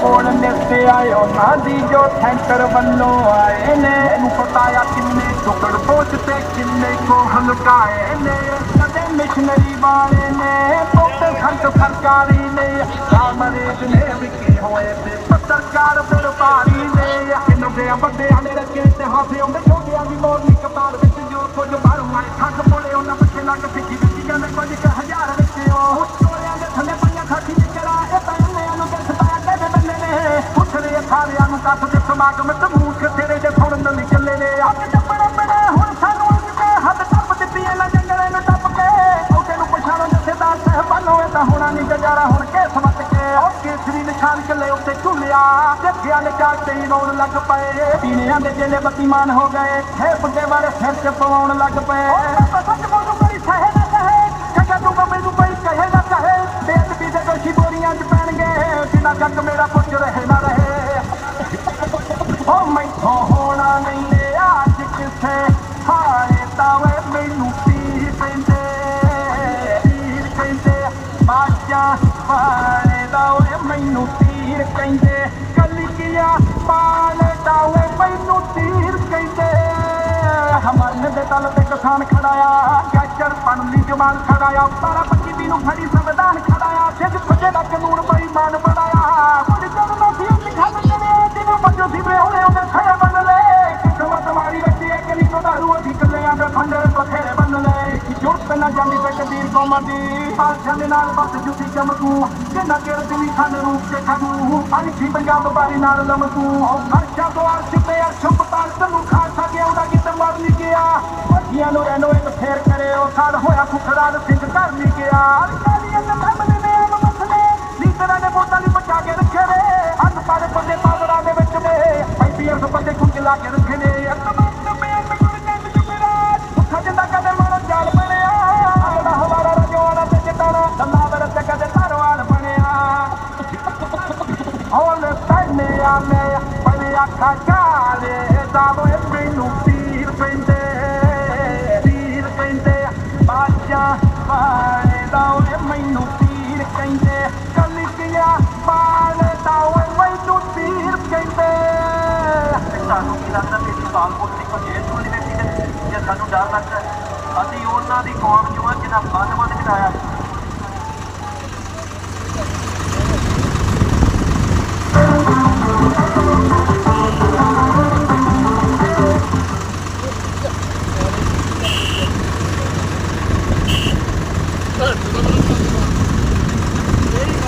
ਕੋਲ ਮਿਲਦੇ ਆਏ, ਉਹਨਾਂ ਦੀ ਜੋ ਸੈਂਟਰ ਵੱਲੋਂ ਆਏ ਨੇ, ਇਹਨੂੰ ਪਤਾ ਆ ਕਿੰਨੇ, ਟੁਕੜ ਪਹੁੰਚ ਤੇ ਕਿੰਨੇ ਕੋ ਹਲਕਾਏ ਨੇ ਕਦੇ ਮਿਸ਼ਨਰੀ ਵਾਲੇ ਨੇ, ਪੁੱਤ ਸੰਤ ਸਰਕਾਰੀ ਨੇ ਰਾਮਰੇਜ ਨੇ ਵਿਕੇ ਹੋਏ ਤੇ ਪੱਤਰਕਾਰ ਦਰਬਾਰੀ ਨੇ ਇਹਨੂੰ ਗਿਆ ਬੰਦਿਆਂ ਨੇ ਰੱਖੇ ਤੇ ਹਾਸੇ ਆਉਂਦੇ ਛੋਟਿਆਂ ਦੀ ਮੋਰਨੀ ਸਾਰਿਆਂ ਨੂੰ ਕੱਥ ਦੇ ਸਮਾਗਮ ਤੇ ਮੂਰਖ ਤੇਰੇ ਦੇ ਸੁਣਨ ਨੂੰ ਚੱਲੇ ਨੇ। ਅੱਗ ਟੱਪਣਾ ਪੈਣਾ ਹੁਣ ਸਾਨੂੰ ਕਿਤੇ ਹੱਦ ਟੱਪ ਦਿੱਤੀ ਇਹਨਾਂ ਜੰਗਲੇ ਨੂੰ ਟੱਪ ਕੇ। ਉਹ ਤੈਨੂੰ ਪਛਾਣੋ ਜਥੇਦਾਰ ਸਹਿਬਾਨੋ ਇਹ ਤਾਂ ਹੋਣਾ ਨਹੀਂ ਗੁਜ਼ਾਰਾ, ਹੁਣ ਕੇ ਸਮਝ ਕੇ। ਉਹ ਕੇਸਰੀ ਨਿਸ਼ਾਨ ਚੱਲੇ ਉੱਤੇ ਝੁੱਲਿਆ, ਜੱਗਿਆਂ ਨੇ ਕਾਟੇ ਰੋਣ ਲੱਗ ਪਏ। ਪੀਣਿਆਂ ਦੇ ਜੇਲੇ ਬਤੀਮਾਨ ਹੋ ਗਏ ਖੇਪ ਦੇ ਵਾਲੇ ਸਿਰ ਚ ਪਵਾਉਣ ਲੱਗ ਪਏ। ਉਹ ਸੱਚ ਬੋਲੂ ਹੋਣਾ ਅੱਜ ਕਿਸੇ ਹਾਰੇ ਤਾਂ ਮੈਨੂੰ ਪੀਰ ਪੈਂਦੇ ਪੀਰ ਕਹਿੰਦੇ ਬਾਜਾਂ ਵਾਲੇ ਦਾ ਮੈਨੂੰ ਤੀਰ ਕਹਿੰਦੇ ਕਲੀਆਂ ਪਾਲ ਦਾ ਮੈਨੂੰ ਤੀਰ ਕਹਿੰਦੇ ਹਮਾਰੇ ਦੇ ਤਲ ਤੇ ਕਿਸਾਨ ਖੜਾਇਆ ਗਾਜਰ ਪਣਲੀ ਜਮਾਨ ਖੜਾਇਆ ਸਾਰਾ ਪੱਕੀ ਦੀ ਨੂੰ ਫੜੀ ਸੰਵਿਧਾਨ ਖੜਾਇਆ ਜਿਸ ਫੱਜੇ ਦਾ ਜਾਂਦੀ ਤੇ ਕਬੀਰ ਕੌਮਾਂ ਦੀ ਪਾਲਸ਼ਾਂ ਦੇ ਨਾਲ ਬਸ ਜੁੱਤੀ ਚਮਕੂ। ਜਿੰਨਾ ਚਿਰ ਦਿਲੀ ਖੰਡ ਰੂਪ ਤੇ ਖੜੂ ਅਰਸ਼ੀ ਪੰਜਾਬ ਬਾਰੀ ਨਾਲ ਲਮਕੂ। ਅਰਸ਼ਾ ਤੋਂ ਅਰਸ਼ ਤੇ ਅਰਸ਼ ਪਤਾਲ ਤੈਨੂੰ ਖਾ ਸਕਿਆ, ਉਹਦਾ ਕਿਤੇ ਮਰ ਨਹੀਂ ਗਿਆ। ਵੱਡੀਆਂ ਨੂੰ ਰਹਿਣੋ ਇੱਕ ਫੇਰ ਕਰੇ ਉਹ ਸਾਲ ਹੋਇਆ ਖੁਖਰਾਲ ਸਿੰਘ ਕਰ ਨਹੀਂ ਗਿਆ। ਮੈਨੂੰ ਪੀਰ ਪੈਂਦੇ ਪੀਰ ਪੈਂਦੇ ਬਾਜਾਂ ਵਾਲੇ ਮੈਨੂੰ ਪੀਰ ਕਹਿੰਦੇ ਕਲਿਕੀਆਂ ਵਾਲੇ